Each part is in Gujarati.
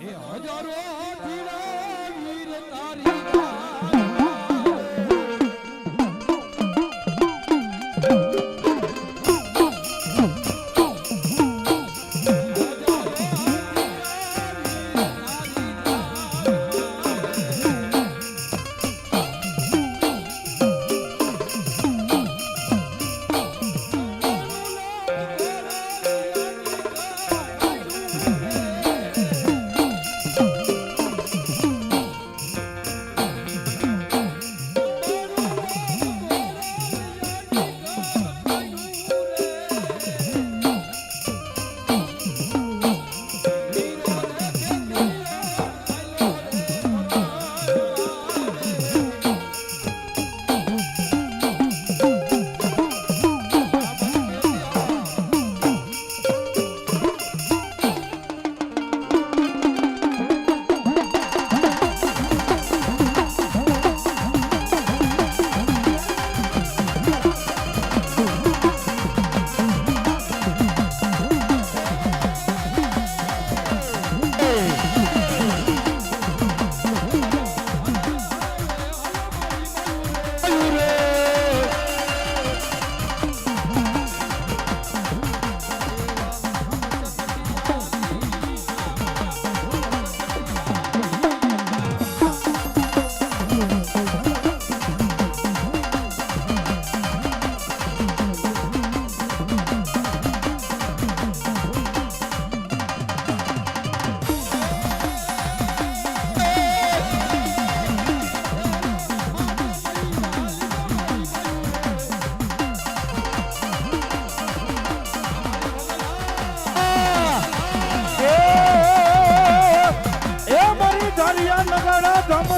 એ હજારો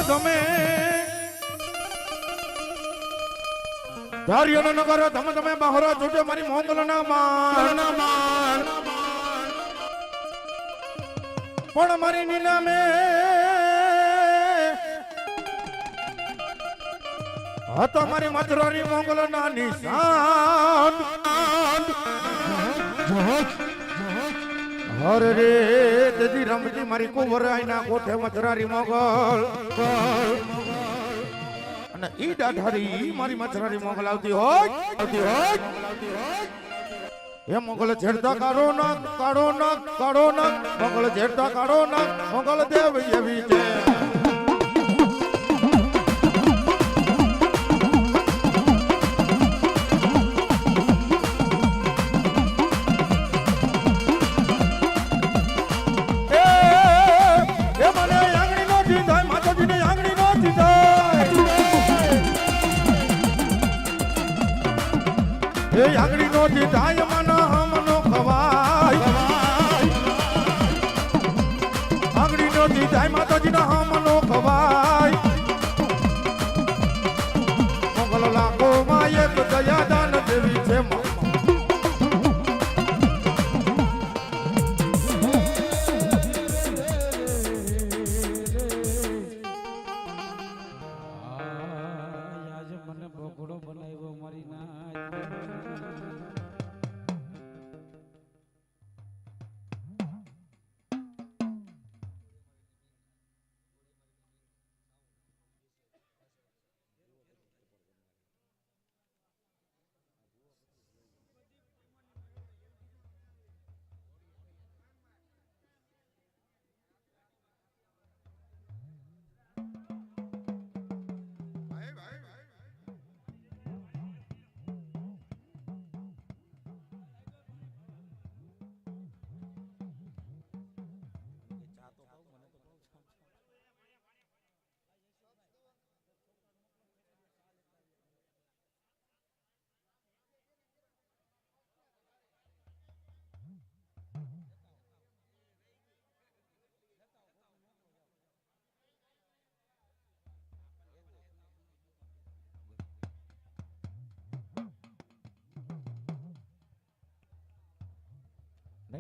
ધમ. ધાર્યો ધારિયાનો નગારો ધમ ધમે બહારો છૂટે મારી મોંગલના માન. પણ મારી નીલામે હતો મારી મથરારી મોંગલના નિશાન હર રે દદી રમજી મારી કુંવર આઈના કોઠે મથરારી મોગલ અને ઈ દાઢારી મારી મથરારી મોગલ આવતી હોય આવતી હોય હે મોગલ છેડતા કાઢો ના કાઢો ના કાઢો ના મોગલ છેડતા કાઢો ના મોગલ દેવ એવી છે એ આંગળી નો મન હમનો ખવાય. આંગળી નો માતાજીના હમનો ખવાય. મોગલ લાખો માં. એક મને બગડો બનાવ્યો મારી ના.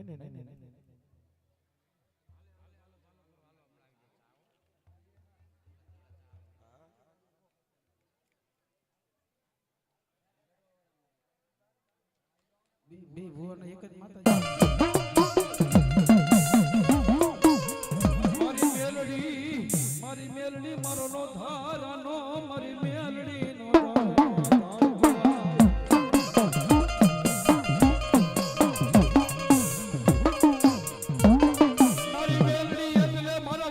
નહીં નહીં નહીં નહીં. બે- ભુવન એક જ માતાજી